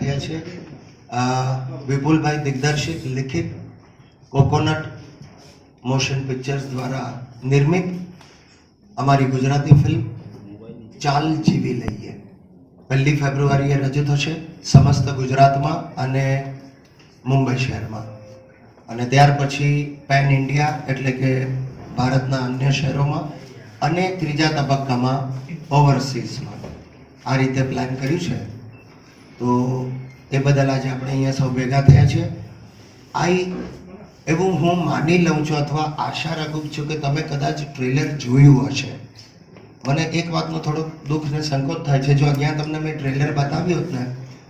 થયા છે. વિપુલભાઈ દિગ્દર્શિત લિખિત કોકોનટ મોશન પિક્ચર્સ દ્વારા નિર્મિત અમારી ગુજરાતી ફિલ્મ ચાલ જીવી લઈએ. પહેલી ફેબ્રુઆરીએ રજૂ થશે સમસ્ત ગુજરાતમાં અને મુંબઈ શહેરમાં. અને ત્યાર પછી પેન ઇન્ડિયા એટલે કે ભારતના અન્ય શહેરોમાં અને ત્રીજા તબક્કામાં ઓવરસીઝમાં આ રીતે પ્લાન કર્યું છે. તો એ બદલ આજે આપણે અહીંયા સૌ ભેગા થયા છે. આઈ એવું હું માની લઉં છું અથવા આશા રાખું છું કે તમે કદાચ ટ્રેલર જોયું હશે. મને એક વાતનો થોડોક દુઃખ ને સંકોચ થાય છે. જો અહીંયા તમને મેં ટ્રેલર બતાવ્યું હોત ને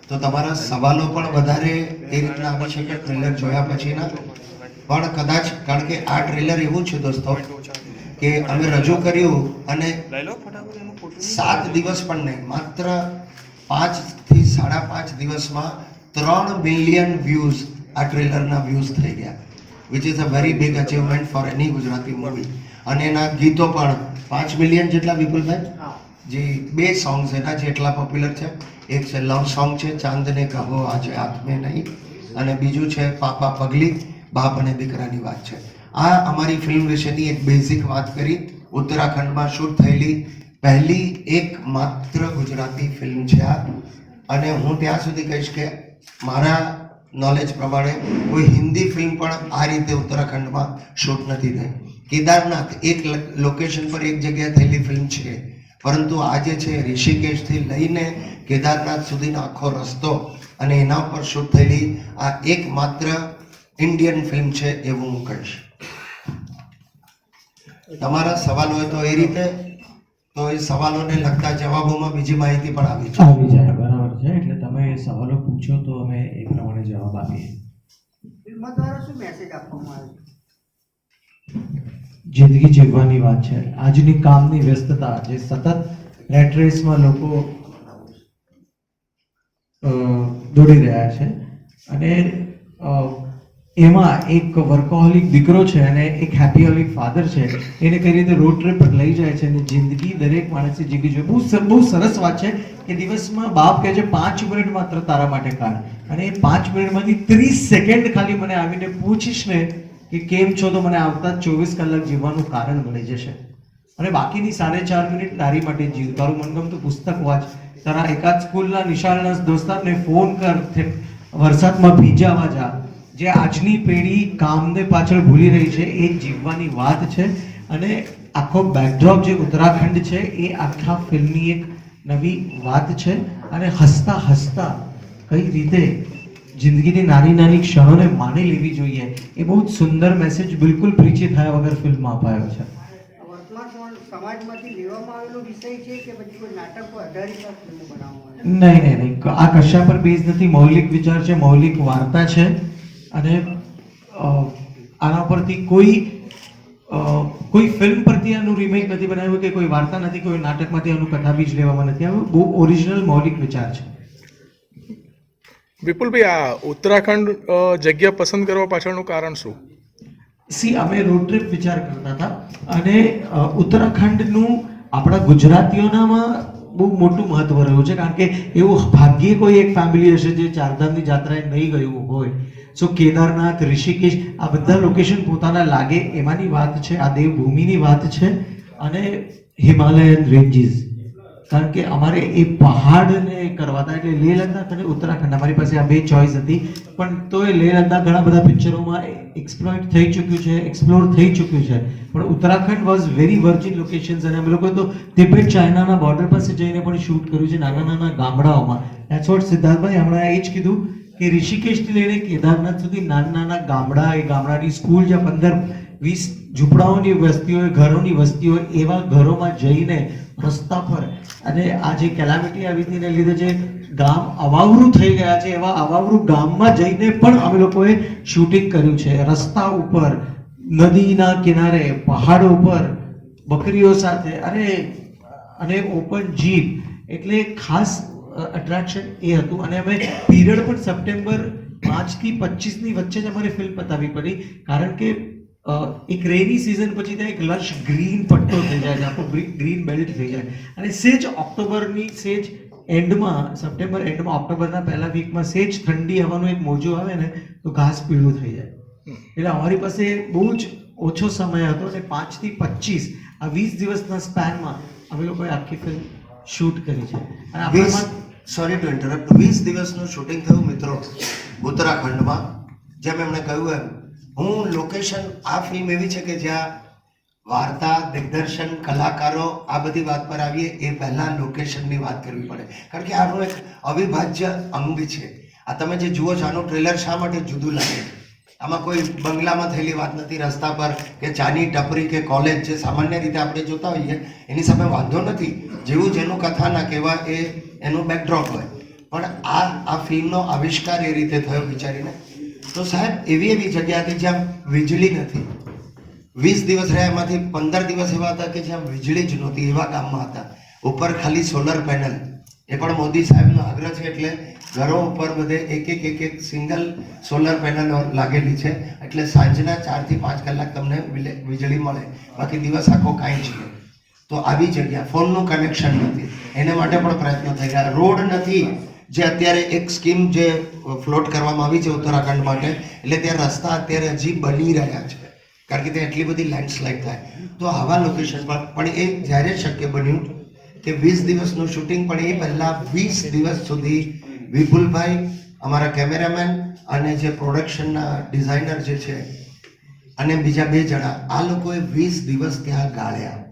તો તમારા સવાલો પણ વધારે એ રીતના આવે છે કે ટ્રેલર જોયા પછીના. પણ કદાચ કારણ કે આ ટ્રેલર એવું છે દોસ્તો કે અમે રજૂ કર્યું અને સાત દિવસ પણ નહીં માત્ર પાંચથી સાડા પાંચ દિવસમાં ત્રણ મિલિયન વ્યૂઝ આ ટ્રેલરના વ્યૂઝ થઈ ગયા which is a very big achievement for any Gujarati movie અને એના ગીતો પણ પાંચ મિલિયન જેટલા વિપુલભાઈ જે બે સોંગ્સ એના જેટલા પોપ્યુલર છે. એક છે લવ સોંગ છે ચાંદને કહો આજે હાથમે નહીં. અને બીજું છે પાપા પગલી બાપ અને દીકરાની વાત છે. આ અમારી ફિલ્મ વિશેની એક બેઝિક વાત કરી. ઉત્તરાખંડમાં શૂટ થયેલી પહેલી એક માત્ર ગુજરાતી ફિલ્મ છે આ. અને હું ત્યાં સુધી કહીશ કે મારા નોલેજ પ્રમાણે કોઈ હિન્દી ફિલ્મ પણ આ રીતે ઉત્તરાખંડમાં શૂટ નથી થઈ. કેદારનાથ એક લોકેશન પર એક જગ્યાએ થયેલી ફિલ્મ છે. પરંતુ આજે છે, ઋષિકેશથી લઈને કેદારનાથ સુધીનો આખો રસ્તો અને એના ઉપર શૂટ થયેલી આ એકમાત્ર ઇન્ડિયન ફિલ્મ છે એવું હું કહીશ. તમારા સવાલ હોય તો એ રીતે તો એ સવાલોને લગતા જવાબોમાં બીજી માહિતી પણ આવી છે. આવી જાય બરાબર છે. એટલે તમે સવાલો પૂછો તો અમે એ પ્રમાણે જવાબ આપીએ. ફિલ્મ દ્વારા શું મેસેજ આપવામાં આવે જિંદગી જીવવાની વાત છે. આજની કામની વ્યસ્તતા જે સતત રેટ રેસમાં લોકો અ, દોડી રહ્યા છે. અને એમાં એક વર્કોહોલિક દીકરો છે અને એક હેપીહોલિક ફાધર છે. એને કઈ રીતે રોડ ટ્રીપ પર લઈ જાય છે અને જિંદગી દરેક માણસે જીવી જોઈએ બહુ બહુ સરસ વાત છે કે દિવસમાં બાપ કહે છે, પાંચ મિનિટ માત્ર તારા માટે કાઢ. અને એ પાંચ મિનિટમાંથી ત્રીસ સેકન્ડ ખાલી મને આવીને પૂછીશ ને કે કેમ છો, તો મને આવતા ચોવીસ કલાક જીવવાનું કારણ મળી જશે. અને બાકીની સાડે ચાર મિનિટ તારી માટે જીવ. તારું મનગમતું પુસ્તક વાંચ. તારા એકાદ સ્કૂલના નિશાળના દોસ્તારને ફોન કર. વરસાદમાં ભીજાવા જા. જે આજની પેઢી કામને પાછળ ભૂલી રહી છે એ જીવવાની વાત છે અને આખો બેકડ્રોપ જે ઉત્તરાખંડ છે એ આખા ફિલ્મની એક નવી વાત છે અને હસતા હસતા કઈ રીતે જિંદગીની નાની નાની ક્ષણોને માની લેવી જોઈએ એ બહુ જ સુંદર મેસેજ બિલકુલ પ્રીચી થયા વગર ફિલ્મમાં અપાયો છે. સમાજમાંથી લેવામાં આવેલો વિષય છે કે પછી કોઈ નાટક પર આધારિત આ બનાવવામાં નહીં નહીં નહીં. આ કશા પર બેઝ નથી? મૌલિક વિચાર છે મૌલિક વાર્તા છે. અને આના પરથી કોઈ કોઈ ફિલ્મ પરથી આનું રિમેક નથી બનાવ્યું કે કોઈ વાર્તા નથી કોઈ નાટકમાંથી આનું કથા બીજ લેવામાં નથી આવ્યું? બહુ ઓરિજિનલ મૌલિક વિચાર છે. વિપુલભાઈ આ ઉત્તરાખંડ જગ્યા પસંદ કરવા પાછળનું કારણ શું? સી અમે રોડ ટ્રીપ વિચાર કરતા હતા અને ઉત્તરાખંડનું આપણા ગુજરાતીઓનામાં બહુ મોટું મહત્વ રહ્યું છે કારણ કે એવું ભાગ્યે કોઈ એક ફેમિલી હશે જે ચારધામની જાત્રાએ નહીં ગયું હોય. સો કેદારનાથ ઋષિકેશ આ બધા લોકેશન પોતાના લાગે એમાંની વાત છે, આ દેવભૂમિની વાત છે, અને હિમાલયન રેન્જીસ કારણ કે અમારે એ પહાડને કરવા હતા, એટલે લેહ લદ્દાખ અને ઉત્તરાખંડ, અમારી પાસે આ બે ચોઇસ હતી. પણ તો એ લેહ લદ્દાખ ઘણા બધા પિક્ચરોમાં એક્સપ્લોઇટ થઈ ચૂક્યું છે એક્સપ્લોર થઈ ચૂક્યું છે. પણ Uttarakhand was very virgin locations અને અમે લોકો તો તિબેટ ચાઇનાના બોર્ડર પાસે જઈને પણ શૂટ કર્યું છે નાના નાના ગામડાઓમાં. દેટ્સ વોટ સિદ્ધાર્થભાઈ હમણાં એ જ કીધું. કે ઋષિકેશથી લઈને કેદારનાથ સુધી નાના નાના ગામડા એ ગામડાની સ્કૂલ જ્યાં પંદર વીસ ઝૂંપડાઓની વસ્તી હોય ઘરોની વસ્તી હોય એવા ઘરોમાં જઈને રસ્તા પર અને આ જે કેલામિટી આવી હતી લીધે જે ગામ અવાવરું થઈ ગયા છે, એવા અવાવરું ગામમાં જઈને પણ અમે લોકોએ શૂટિંગ કર્યું છે. રસ્તા ઉપર, નદીના કિનારે, પહાડો ઉપર બકરીઓ સાથે અને અને ઓપન જીપ એટલે ખાસ અટ્રેક્શન એ હતું. અને અમે પીરિયડ પણ સપ્ટેમ્બર પાંચથી પચીસની વચ્ચે જ અમારે ફિલ્મ પતાવવી પડી. કારણ કે એક રેની સિઝન પછી ત્યાં એક લશ ગ્રીન પટ્ટો થઈ જાય છે. આખો ગ્રીન બેલ્ટ થઈ જાય. અને સેજ ઓક્ટોબરની સેજ એન્ડમાં સપ્ટેમ્બર એન્ડમાં ઓક્ટોબરના પહેલા વીકમાં સેજ ઠંડી હવાનું એક મોજું આવે ને તો ઘાસ પીળું થઈ જાય. એટલે અમારી પાસે બહુ જ ઓછો સમય હતો અને પાંચથી પચીસ આ વીસ દિવસના સ્પેનમાં અમે લોકોએ આખી ફિલ્મ શૂટ કરી છે. અને આપણામાં સોરી ટુ ઇન્ટરપ્ટ વીસ દિવસનું શૂટિંગ થયું મિત્રો ઉત્તરાખંડમાં. જેમ એમણે કહ્યું એમ, હું લોકેશન આ ફિલ્મ એવી છે કે જ્યાં વાર્તા, દિગ્દર્શન, કલાકારો આ બધી વાત પર આવીએ, એ પહેલાં લોકેશનની વાત કરવી પડે. કારણ કે આનું એક અવિભાજ્ય અંગ છે. આ તમે જે જુઓ છો, આનું ટ્રેલર શા માટે જુદું લાગે આમાં કોઈ બંગલામાં થયેલી વાત નથી, રસ્તા પર કે ચાની ટપરી કે કોલેજ જે સામાન્ય રીતે આપણે જોતા હોઈએ, એની સામે વાંધો નથી. જેવું જેનું કથાના કહેવા એ એનું બેકડ્રોપ હોય. પણ આ આ ફિલ્મનો આવિષ્કાર એ રીતે થયો વિચારીને. તો સાહેબ, એવી એવી જગ્યા હતી જ્યાં વીજળી નથી. વીસ દિવસ રહ્યા, એમાંથી પંદર દિવસ એવા હતા કે જ્યાં વીજળી જ નહોતી, એવા ગામમાં હતા. ઉપર ખાલી સોલર પેનલ એ પણ મોદી સાહેબનો આગ્રહ છે એટલે ઘરો ઉપર બધે એક એક એક એક સિંગલ સોલર પેનલ લાગેલી છે. એટલે સાંજના ચારથી પાંચ કલાક તમને વીજળી મળે. બાકી દિવસ આખો કાંઈ જ નહીં. તો આવી જગ્યા ફોનનું કનેક્શન નથી. એને માટે પણ પ્રયત્નો થઈ ગયા રોડ નથી જે અત્યારે એક સ્કીમ જે ફ્લોટ કરવામાં આવી છે ઉત્તરાખંડ માટે. એટલે ત્યાં રસ્તા અત્યારે હજી બની રહ્યા છે. કારણ કે ત્યાં એટલી બધી લેન્ડસ્લાઇડ થાય. તો આવા લોકેશન પર, પણ એ જ્યારે શક્ય બન્યું કે વીસ દિવસનું શૂટિંગ પણ એ પહેલાં વીસ દિવસ સુધી વિપુલભાઈ, અમારા કેમેરામેન અને જે પ્રોડક્શનના ડિઝાઇનર જે છે, અને બીજા બે જણા, આ લોકોએ વીસ દિવસ ત્યાં ગાળ્યા.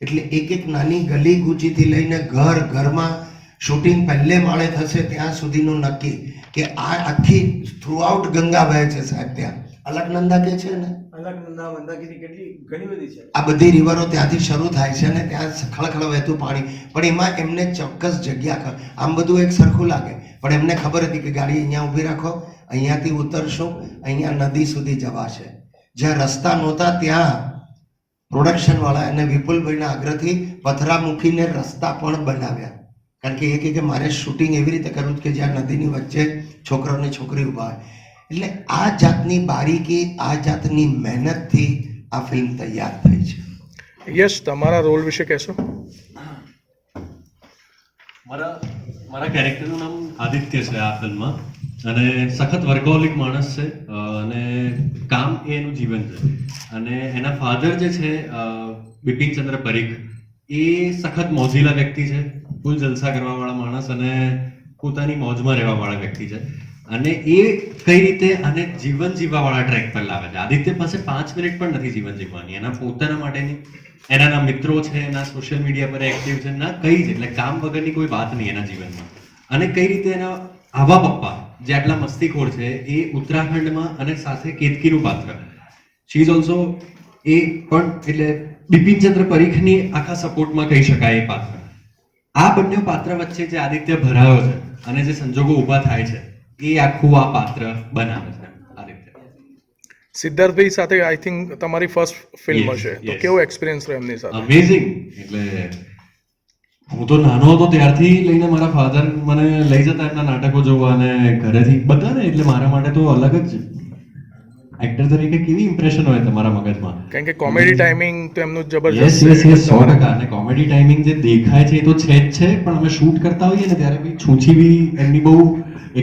એટલે એક એક નાની ગલી ગુચીથી લઈને ઘર ઘરમાં શૂટિંગ પહેલે માળે થશે ત્યાં સુધીનું નક્કી કે આ આખી થ્રુઆઉટ ગંગા વહે છે સાહેબ ત્યાં. અલકનંદા કે છે ને? અલકનંદા મંદાકીરી કેટલી ઘણી બધી છે. આ બધી રિવરો ત્યાંથી શરૂ થાય છે અને ત્યાં ખળખળ વહેતું પાણી. પણ એમાં એમને ચોક્કસ જગ્યા ખર આમ બધું એક સરખું લાગે. પણ એમને ખબર હતી કે ગાડી અહીંયા ઊભી રાખો અહીંયાથી ઉતરશું અહીંયા નદી સુધી જવાશે. જ્યાં રસ્તા નહોતા ત્યાં પ્રોડક્શન વાળા અને વિપુલભાઈના આગ્રહથી પથરા મૂકીને રસ્તા પણ બનાવ્યા. કારણ કે એ કહે કે મારે શૂટિંગ એવી રીતે કરવું કે જ્યાં નદીની વચ્ચે છોકરો અને છોકરી ઊભા હોય. એટલે આ જાતની બારીકી આ જાતની મહેનતથી આ ફિલ્મ તૈયાર થઈ છે. યસ તમારા રોલ વિશે કહેશો? મારા મારા કેરેક્ટરનું નામ આદિત્ય છે આ ફિલ્મમાં અને સખત વર્કોલિક માણસ છે અને કામ એ એનું જીવન છે. અને એના ફાધર જે છે બિપિનચંદ્ર પરીખ, એ સખત મોજીલા વ્યક્તિ છે, ફૂલ જલસા કરવાવાળા માણસ અને પોતાની મોજમાં રહેવાવાળા વ્યક્તિ છે. અને એ કઈ રીતે અને જીવન જીવવાવાળા ટ્રેક પર લાવે છે. આદિત્ય પાસે પાંચ મિનિટ પણ નથી જીવન જીવવાની. એના પોતાના માટેની એના મિત્રો છે, એના સોશિયલ મીડિયા પર એક્ટિવ છે, ના કઈ જ, એટલે કામ વગરની કોઈ વાત નહીં એના જીવનમાં. અને કઈ રીતે એના આવા પપ્પા જે આટલા મસ્તીખોર છે એ ઉત્તરાખંડમાં અને સાથે કેતકીનું પાત્ર. શી ઇઝ ઓલ્સો એ પણ એટલે બિપિનચંદ્ર પરીખની આખા સપોર્ટમાં કહી શકાય એ પાત્ર. આ બંને પાત્ર વચ્ચે જે આદિત્ય ભરાયો છે અને જે સંજોગો ઊભા થાય છે એ આખું આ પાત્ર બનાવે છે સિદ્ધાર્થભાઈ સાથે આઈ થિંક તમારી ફર્સ્ટ ફિલ્મ હશે. તો કેવો એક્સપિરિયન્સ રહ્યો એમની સાથે? અમેઝિંગ એટલે હું તો નાનો હતો ત્યારથી લઈને મારા ફાધર મને લઈ જતા એમના નાટકો જોવા અને ઘરેથી. બધાને એટલે મારા માટે તો અલગ જ એક્ટર તરીકે કેવી ઇમ્પ્રેશન હોય તમારા મગજમાં? કારણ કે કોમેડી ટાઈમિંગ તો એમનું જબરજસ્ત યસ યસ સો ટકા. અને કોમેડી ટાઈમિંગ જે દેખાય છે એ તો છે જ છે પણ અમે શૂટ કરતા હોઈએ ને ત્યારે બી છૂછી બી એમની બહુ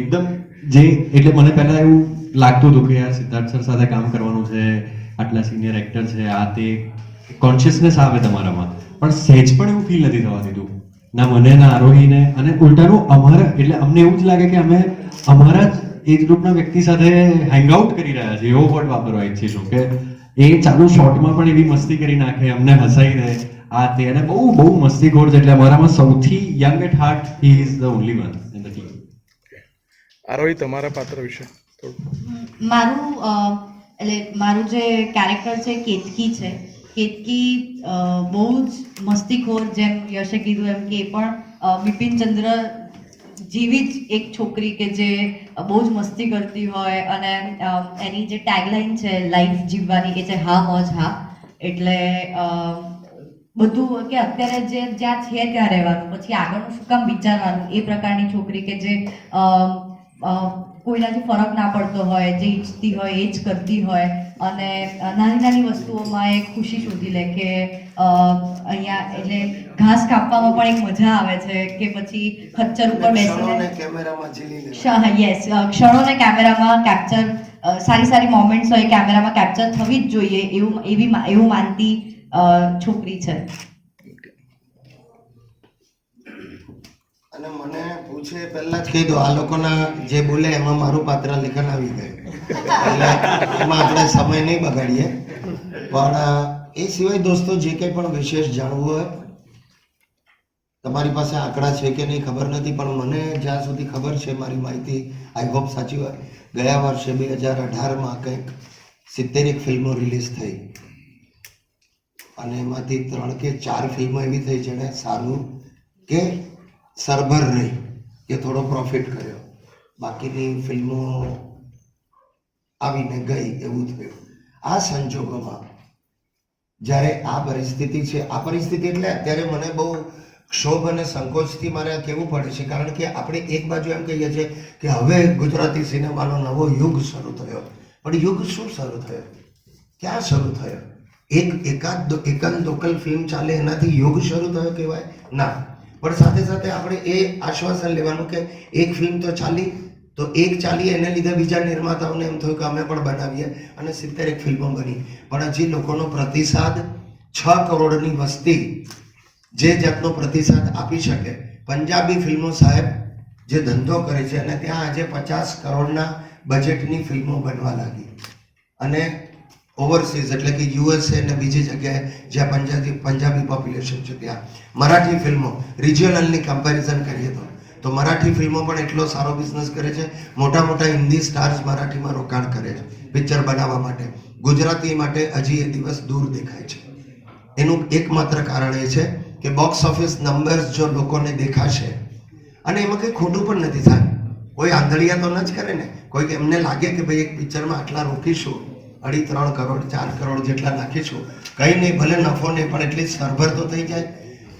એકદમ જે એટલે મને પહેલા એવું લાગતું હતું કે યાર સિદ્ધાર્થ સર સાથે કામ કરવાનું છે આટલા સિનિયર એક્ટર છે આ તે કોન્શિયસનેસ આવે તમારામાં. પણ સહેજ પણ એવું ફીલ નથી થવા દીધું. ના મને ના આરોહીને અને ઉલટાનું અમારા એટલે અમને એવું જ લાગે કે અમે અમારા જ એજ ગ્રુપના વ્યક્તિ સાથે હેંગઆઉટ કરી રહ્યા છીએ. એવો વર્ડ વાપરવા ઈચ્છીશું કે એ ચાલુ શોર્ટમાં પણ એવી મસ્તી કરી નાખે અમને હસાઈ દે આ તે અને બહુ બહુ મસ્તીખોર છે એટલે અમારામાં સૌથી young at heart he is the only one in the team Aarohi તમારા પાત્ર વિશે મારું એટલે મારું જે કેરેક્ટર છે કેતકી છે. કેતકી બહુ જ મસ્તીખોર જેમ યશે કીધું એમ કે એ પણ બિપિનચંદ્ર જેવી જ એક છોકરી કે જે બહુ જ મસ્તી કરતી હોય અને એની જે ટેગલાઇન છે લાઈફ જીવવાની એ છે, હા, મોજ, હા. એટલે બધું કે અત્યારે જે જ્યાં છે ત્યાં રહેવાનું. પછી આગળનું શું કામ વિચારવાનું? એ પ્રકારની છોકરી કે જે કોઈનાથી ફરક ના પડતો હોય જે ઈચ્છતી હોય એ જ કરતી હોય. અને નાની નાની વસ્તુઓમાં એ ખુશી શોધી લે કે અ, અહીંયા એટલે ઘાસ કાપવામાં પણ એક મજા આવે છે કે પછી ખચ્ચર ઉપર બેસીને કેમેરામાં યસ ક્ષણોને કેમેરામાં કેપ્ચર સારી સારી મોમેન્ટ્સ હોય કેમેરામાં કેપ્ચર થવી જ જોઈએ એવું એવી એવું માનતી છોકરી છે. અને મને પૂછે, પહેલા જ કહી દો આ લોકોના જે બોલે એમાં મારું પાત્ર લેખન આવી ગયું. એમાં આપણે સમય નહીં બગાડીએ. પણ એ સિવાય દોસ્તો, જે કંઈ પણ વિશેષ જાણવું હોય, તમારી પાસે આંકડા છે કે નહીં ખબર નથી, પણ મને જ્યાં સુધી ખબર છે મારી માહિતી આઈ હોપ સાચી હોય. ગયા વર્ષે બે હજાર અઢારમાં કંઈક સિત્તેરેક ફિલ્મો રિલીઝ થઈ. અને એમાંથી ત્રણ કે ચાર ફિલ્મો એવી થઈ જેણે સારું કે સરભર રહી કે થોડો પ્રોફિટ કર્યો. બાકીની ફિલ્મો આવીને ગઈ એવું થયું. આ સંજોગોમાં જ્યારે આ પરિસ્થિતિ છે, આ પરિસ્થિતિ એટલે અત્યારે મને બહુ ક્ષોભ અને સંકોચથી મારે આ કહેવું પડે છે, કારણ કે આપણે એક બાજુ એમ કહીએ છીએ કે હવે ગુજરાતી સિનેમાનો નવો યુગ શરૂ થયો. પણ યુગ શું શરૂ થયો? ક્યાં શરૂ થયો? એક એકાદ એકાદ લોકલ ફિલ્મ ચાલે એનાથી યુગ શરૂ થયો કહેવાય? ના. પણ સાથે સાથે આપણે એ આશ્વાસન લેવાનું કે એક ફિલ્મ તો ચાલી, તો એક ચાલી એને લીધે બીજા નિર્માતાઓને એમ થયું કે અમે પણ બનાવીએ અને સિત્તેર એક ફિલ્મો બની પણ હજી લોકોનો પ્રતિસાદ છ કરોડની વસ્તી જે જાતનો પ્રતિસાદ આપી શકે, પંજાબી ફિલ્મો સાહેબ જે ધંધો કરે છે અને ત્યાં આજે પચાસ કરોડના બજેટની ફિલ્મો બનવા લાગી. અને ઓવરસીઝ એટલે કે યુએસએ અને બીજી જગ્યાએ જ્યાં પંજાબી પંજાબી પોપ્યુલેશન છે ત્યાં. મરાઠી ફિલ્મો રિજિયોનલની કમ્પેરિઝન કરીએ તો. તો મરાઠી ફિલ્મો પણ એટલો સારો બિઝનેસ કરે છે મોટા મોટા હિન્દી સ્ટાર્સ મરાઠીમાં રોકાણ કરે છે પિક્ચર બનાવવા માટે. ગુજરાતી માટે હજી એ દિવસ દૂર દેખાય છે. એનું એકમાત્ર કારણ એ છે કે બોક્સ ઓફિસ નંબર્સ જો લોકોને દેખાશે, અને એમાં કંઈ ખોટું પણ નથી થાય. કોઈ આંધળિયા તો ન જ કરે ને. કોઈ એમને લાગે કે ભાઈ એક પિક્ચરમાં આટલા રોકીશું. અઢી ત્રણ કરોડ, ચાર કરોડ જેટલા નાખીશું કંઈ નહીં, ભલે નફો નહીં, પણ એટલી સરભર તો થઈ જાય.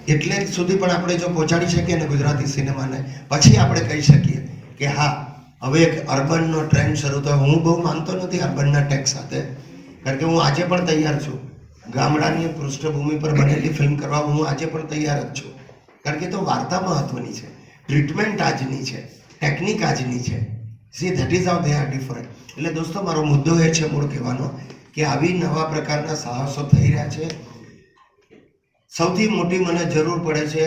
એટલે સુધી પણ આપણે જો પહોંચાડી શકીએ ને ગુજરાતી સિનેમાને, પછી આપણે કહી શકીએ કે હા, હવે એક અર્બનનો ટ્રેન્ડ શરૂ થયો. હું બહુ માનતો નથી અર્બનના ટેક્સ સાથે, કારણ કે હું આજે પણ તૈયાર છું. ગામડાની પૃષ્ઠભૂમિ પર બનેલી ફિલ્મ કરવા હું આજે પણ તૈયાર જ છું. કારણ કે તો વાર્તા મહત્વની છે. ટ્રીટમેન્ટ આજની છે. ટેકનિક આજની છે. See that is how they are different એટલે દોસ્તો, મારો મુદ્દો એ છે મૂળ કહેવાનો કે આવી નવા પ્રકારના સાહસો થઈ રહ્યા છે. સૌથી મોટી મને જરૂર પડે છે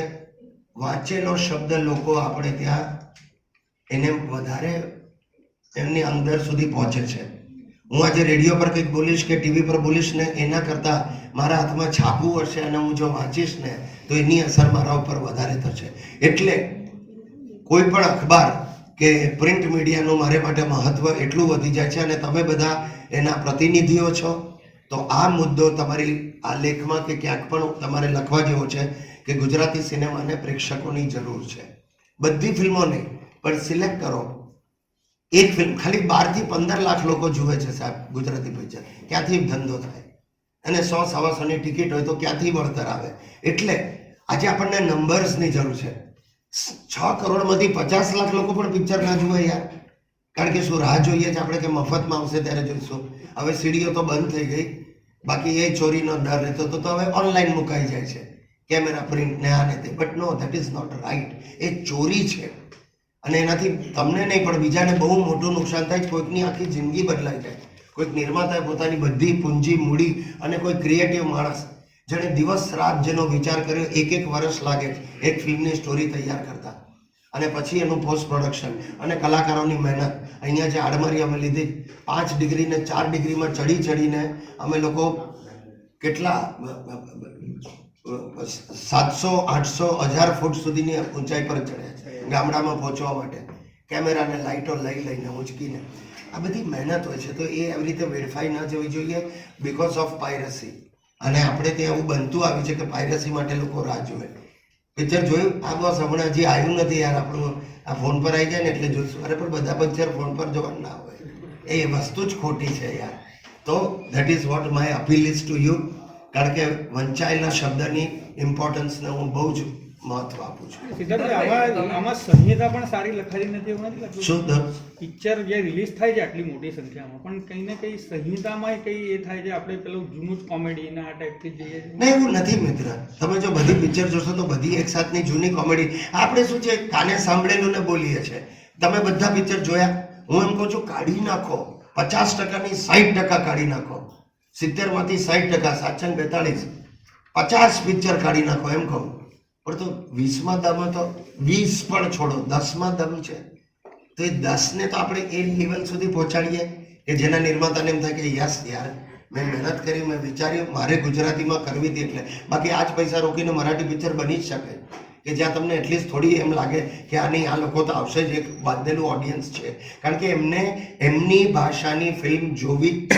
વાંચેલો શબ્દ લોકો આપણે ત્યાં એને વધારે એમની અંદર સુધી પહોંચે છે. હું આજે રેડિયો પર કંઈક બોલીશ કે ટીવી પર બોલીશ ને એના કરતાં મારા હાથમાં છાપવું હશે અને હું જો વાંચીશ ને તો એની અસર મારા ઉપર વધારે થશે. એટલે કોઈ પણ અખબાર કે પ્રિન્ટ મીડિયાનું મારે માટે મહત્વ એટલું વધી જાય છે અને તમે બધા એના પ્રતિનિધિઓ છો. તો આ મુદ્દો તમારી આ લેખમાં કે ક્યાંક પણ તમારે લખવા જેવો છે કે ગુજરાતી સિનેમાને પ્રેક્ષકોની જરૂર છે. બધી ફિલ્મો નહીં પણ સિલેક્ટ કરો. એક ફિલ્મ, ખાલી બારથી પંદર લાખ લોકો જુએ છે સાહેબ ગુજરાતી પિક્ચર. ક્યાંથી ધંધો થાય? અને સો સવાસોની ટિકિટ હોય તો ક્યાંથી વળતર આવે? એટલે આજે આપણને નંબર્સની જરૂર છે. છ કરોડમાંથી પચાસ લાખ લોકો પણ પિક્ચર ના જુએ યાર. કારણ કે શું, રાહ જોઈએ છે આપણે કે મફતમાં આવશે ત્યારે જોઈશું. હવે સીડીઓ તો બંધ થઈ ગઈ. બાકી એ ચોરીનો ડર રહેતો હતો, તો હવે ઓનલાઈન મુકાઈ જાય છે. કેમેરા પ્રિન્ટ ને આ ને તે. But no that is not right એ ચોરી છે. અને એનાથી તમને નહીં, પણ બીજાને બહુ મોટું નુકસાન થાય, કોઈકની આખી જિંદગી બદલાઈ જાય. કોઈક નિર્માતાએ પોતાની બધી પૂંજી મૂડી અને કોઈ ક્રિએટિવ માણસ જેણે દિવસ રાત જેનો વિચાર કર્યો, એક એક વર્ષ લાગે એક ફિલ્મની સ્ટોરી તૈયાર કરતા. અને પછી એનું પોસ્ટ પ્રોડક્શન અને કલાકારોની મહેનત. અહીંયા જે આડમરી અમે લીધી, પાંચ ડિગ્રીને ચાર ડિગ્રીમાં ચડી ચડીને અમે લોકો કેટલા સાતસો, આઠસો, હજાર ફૂટ સુધીની ઊંચાઈ પર ચડ્યા છે, ગામડામાં પહોંચવા માટે. કેમેરાને લાઇટો લઈ લઈને ઉંચકીને આ બધી મહેનત હોય છે, તો એ એવી રીતે વેડફાઈ ન જવી જોઈએ બિકોઝ ઓફ પાયરસી અને આપણે ત્યાં એવું બનતું આવ્યું છે કે પાયરસી માટે લોકો રાહ જોવે પિક્ચર જોયું? આ બસ હમણાં હજી આવ્યું નથી યાર, આપણું આ ફોન પર આવી જાય ને એટલે જોઈશું. અરે, પણ બધા પિક્ચર ફોન પર જોવા ના હોય. એ વસ્તુ જ ખોટી છે યાર. તો that is what my appeal is to you કારણ કે વંચાયેલા શબ્દની ઇમ્પોર્ટન્સને હું બહુ જ મહત્વ આપું છું. આમાં સંહિતા પણ સારી લખાયેલી નથી એવું નથી પિક્ચર જે રિલીઝ થાય છે આટલી મોટી સંખ્યામાં પણ કંઈ ને કંઈ સંહિતામાં કંઈ એ થાય છે આપણે પેલું જૂનું જ કોમેડી ના ટાઈપથી જઈએ નહીં એવું નથી મિત્ર. તમે જો બધી પિક્ચર જોશો તો બધી એક સાથની જૂની કોમેડી આપણે શું છે કાને સાંભળેલું ને બોલીએ છે તમે બધા પિક્ચર જોયા? હું એમ કહું છું કાઢી નાખો. પચાસ ટકાની સાઠ ટકા કાઢી નાખો. સિત્તેરમાંથી સાઠ ટકા સાતસો બેતાળીસ. પચાસ પિક્ચર કાઢી નાખો એમ કહું. પણ તો વીસમાં દમ તો વીસ પણ છોડો. દસમાં દમ છે. તો એ દસને તો આપણે એ લેવલ સુધી પહોંચાડીએ કે જેના નિર્માતાને એમ થાય કે યસ યાર, મેં મહેનત કરી, મેં વિચાર્યું, મારે ગુજરાતીમાં કરવી હતી એટલે. બાકી આ જ પૈસા રોકીને મરાઠી પિક્ચર બની જ શકે. કે જ્યાં તમને એટલીસ્ટ થોડી એમ લાગે કે આ નહીં, આ લોકો તો આવશે જ, એક બાંધેલું ઓડિયન્સ છે. કારણ કે એમને, એમની ભાષાની ફિલ્મ જોવી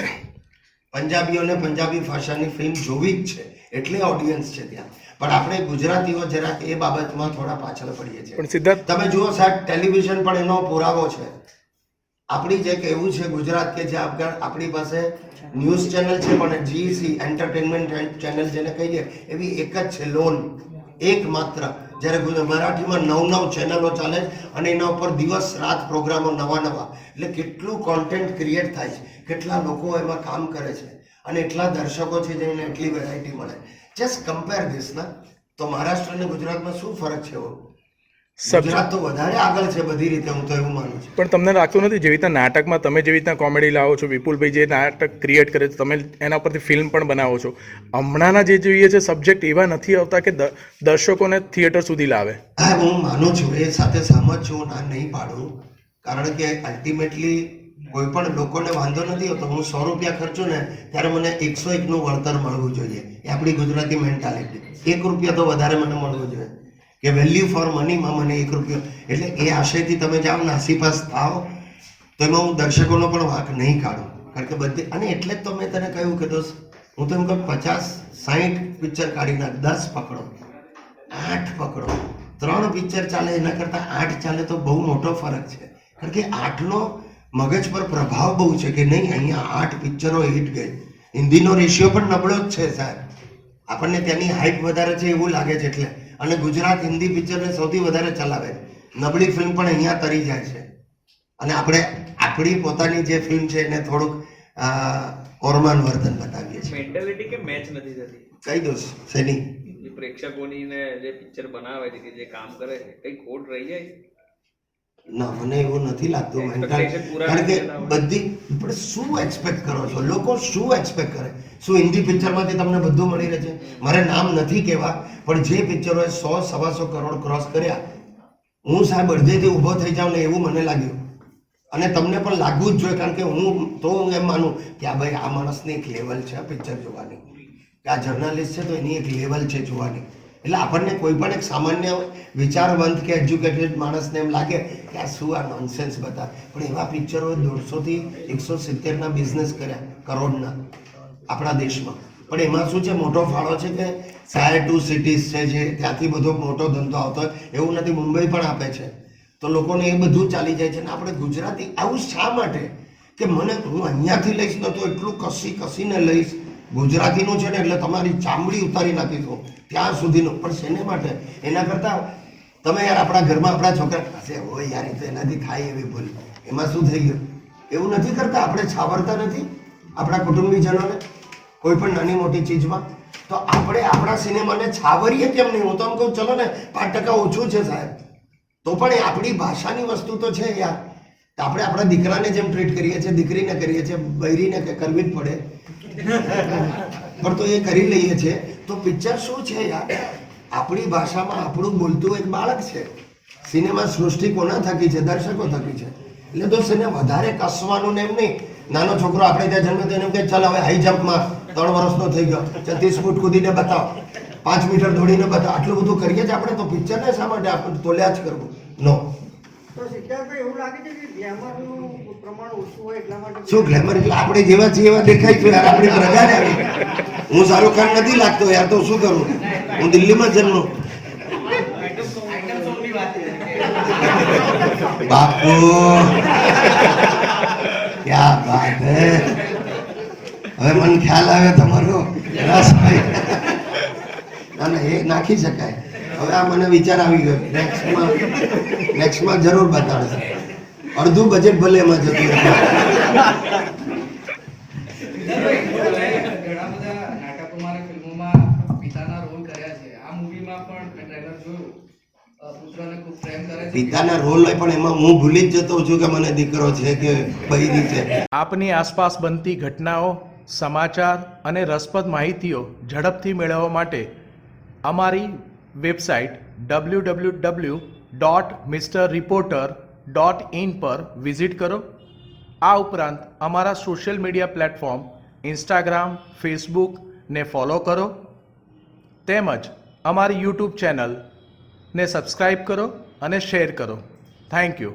પંજાબીઓને પંજાબી ભાષાની ફિલ્મ જોવી જ છે. એટલે ઓડિયન્સ છે ત્યાં. પણ આપણે ગુજરાતીઓ જરાક એ બાબતમાં થોડા પાછળ પડીએ છીએ. પણ સિદ્ધાર્થ તમે જુઓ સાહેબ ટેલિવિઝન પણ એનો પુરાવો છે. આપણી જે કહેવું છે ગુજરાત કે જે આપણા આપણી પાસે ન્યૂઝ ચેનલ છે પણ જીસી એન્ટરટેનમેન્ટ ચેનલ જેને કહીએ એવી એક જ છે લોન. એકમાત્ર. જ્યારે મરાઠીમાં નવ નવ ચેનલો ચાલે છે અને એના ઉપર દિવસ રાત પ્રોગ્રામો નવા નવા. એટલે કેટલું કોન્ટેન્ટ ક્રિએટ થાય છે. કેટલા લોકો એમાં કામ કરે છે. અને એટલા દર્શકો છે જેને એટલી વેરાયટી મળે. જસ્ટ કમ્પેર ધીસ ના. તો મહારાષ્ટ્ર અને ગુજરાતમાં શું ફરક છે ગુજરાત તો વધારે આગળ છે બધી રીતે હું તો એવું માનું છું. પણ તમને લાગતું નથી જેવી રીતના નાટકમાં તમે જેવી રીતના કોમેડી લાવો છો વિપુલભાઈ જે નાટક ક્રિએટ કરે છે તમે એના પરથી ફિલ્મ પણ બનાવો છો. હમણાંના જે જોઈએ છે સબ્જેક્ટ એવા નથી આવતા કે દર્શકોને થિયેટર સુધી લાવે. હા હું માનું છું એ સાથે સહમત છું ના નહીં પાડું. કારણ કે અલ્ટિમેટલી કોઈ પણ લોકોને વાંધો નથી હોતો હું સો રૂપિયા ખર્ચું ને ત્યારે મને એકસો એકનું વળતર મળવું જોઈએ. એ આપણી ગુજરાતી મેન્ટાલિટી એક રૂપિયા તો વધારે મને મળવું જોઈએ. કે વેલ્યુ ફોર મનીમાં મને એક રૂપિયો એટલે એ આશયથી તમે જાઓ, નાસીપાસ થાવ તો એમાં હું દર્શકોનો પણ વાંક નહીં કાઢું. કારણ કે બધી અને એટલે જ તો મેં તને કહ્યું કે દોસ્ત, હું તો એમ કહું પચાસ, સાહીઠ પિક્ચર કાઢી નાખ, દસ પકડો. આઠ પકડો. ત્રણ પિક્ચર ચાલે એના કરતાં આઠ ચાલે તો બહુ મોટો ફરક છે. કારણ કે આઠનો મગજ પર પ્રભાવ બહુ છે કે નહીં અહીંયા આઠ પિક્ચરો હિટ ગઈ. હિન્દીનો રેશિયો પણ નબળો જ છે સાહેબ. આપણને ત્યાંની હાઇટ વધારે છે એવું લાગે છે એટલે. અને ગુજરાત હિન્દી પિક્ચરને સૌથી વધારે ચલાવે નબળી ફિલ્મ પણ અહીંયા તરી જાય છે. અને આપણે આપણી પોતાની જે ફિલ્મ છે એને થોડુંક ઓરમાન વર્ધન બતાવીએ છીએ. મેન્ટાલિટી કે મેચ નથી થતી? કઈ દોષ શેની પ્રેક્ષકોની ને જે પિક્ચર બનાવે છે કે જે કામ કરે છે કઈ ખોટ રહી જાય. ના મને એવું નથી લાગતું કારણ કે. બધી પણ શું એક્સપેક્ટ કરો છો? લોકો શું એક્સપેક્ટ કરે? શું હિન્દી પિક્ચરમાંથી તમને બધું મળી રહે છે? મારે નામ નથી કહેવા પણ જે પિક્ચરોએ સો સવાસો કરોડ ક્રોસ કર્યા. હું સાહેબ અડધેથી ઊભો થઈ જાઉં ને એવું મને લાગ્યું. અને તમને પણ લાગવું જ જોઈએ કારણ કે હું તો હું એમ માનું કે આ ભાઈ આ માણસની એક લેવલ છે પિક્ચર જોવાની. કે આ જર્નાલિસ્ટ છે તો એની એક લેવલ છે જોવાની. એટલે આપણને કોઈ પણ એક સામાન્ય વિચારવંત કે એજ્યુકેટેડ માણસને એમ લાગે કે આ શું આ નોનસેન્સ બતા પણ એવા પિક્ચરો દોઢસોથી એકસો સિત્તેરના બિઝનેસ કર્યા, કરોડના, આપણા દેશમાં. પણ એમાં શું છે, મોટો ફાળો છે કે સાયર ટુ સિટીઝ છે જે, ત્યાંથી બધો મોટો ધંધો આવતો હોય. એવું નથી, મુંબઈ પણ આપે છે. તો લોકોને એ બધું ચાલી જાય છે. ને આપણે ગુજરાતી આવું શા માટે? કે મને હું અહીંયાથી લઈશ ને તો એટલું કસી કસીને લઈશ. ગુજરાતીનું છે ને એટલે તમારી ચામડી ઉતારી નાખીશું ત્યાં સુધીનું. પણ શેને માટે? એના કરતાં તમે યાર આપણા ઘરમાં આપણા છોકરા પાસે હોય યાર, એ તો એનાથી થાય એવી ભૂલ. એમાં શું થઈ ગયું? એવું નથી કરતા? આપણે છાવરતા નથી આપણા કુટુંબીજનોને કોઈ પણ નાની મોટી ચીજમાં? તો આપણે આપણા સિનેમાને છાવરીએ કેમ નહીં? હું તો એમ કહું, ચલો ને, પાંચ ટકા ઓછું છે સાહેબ. તો પણ એ આપણી ભાષાની વસ્તુ તો છે યાર. આપણે આપણા દીકરાને જેમ ટ્રીટ કરીએ છીએ, દીકરીને કરીએ છીએ, બૈરીને કરવી જ પડે. પણ તો એ કરી લઈએ છીએ તો પિક્ચર શું છે યાર? આપણી ભાષામાં આપણું બોલતું એક બાળક છે. સિનેમા સૃષ્ટિ કોના થકી છે? દર્શકો થકી છે. એટલે દોસ્ત એને વધારે કસવાનું ને એમ નહીં. નાનો છોકરો આપણે ત્યાં જન્મ તો એમ કે ચાલ હવે હાઈ જમ્પમાં ત્રણ વર્ષનો થઈ ગયો. ચાલ ત્રીસ ફૂટ કૂદીને બતાવ. પાંચ મીટર દોડીને બતાવ. આટલું બધું કરીએ છીએ આપણે તો પિક્ચરને શા માટે આપણે તોલ્યા જ કરવું? નો તો સિદ્ધાર્થભાઈ એવું લાગે છે કે ગ્લેમરનું શું ગ્લેમર આપણે જેવા છીએ એવા દેખાય છે યાર આપણી પ્રજાને આવી હું શાહરુખ ખાન નથી લાગતો યાર, તો શું કરું? હું દિલ્હીમાં જન્મ. બાપુ. ક્યા બાત હે? હવે મને ખ્યાલ આવે તમારો. રસ ભાઈ. ના ના, એ નાખી શકાય. હવે આ મને વિચાર આવી ગયો. નેક્સ્ટમાં નેક્સ્ટમાં જરૂર બતાડશે. અડધું બજેટ ભલે એમાં જતું પિતાના રોલ હોય પણ એમાં હું ભૂલી જ જતો છું કે મને દીકરો છે કે બૈરી છે. આપની આસપાસ બનતી ઘટનાઓ, સમાચાર અને રસપ્રદ માહિતીઓ ઝડપથી મેળવવા માટે અમારી website W W W dot mister reporter dot in પર વિઝિટ કરો. આ ઉપરાંત અમારા social media platform Instagram, Facebook ને ફોલો કરો. તેમજ અમારી યુટ્યુબ ચેનલ ને સબસ્ક્રાઈબ કરો અને શેર કરો. Thank you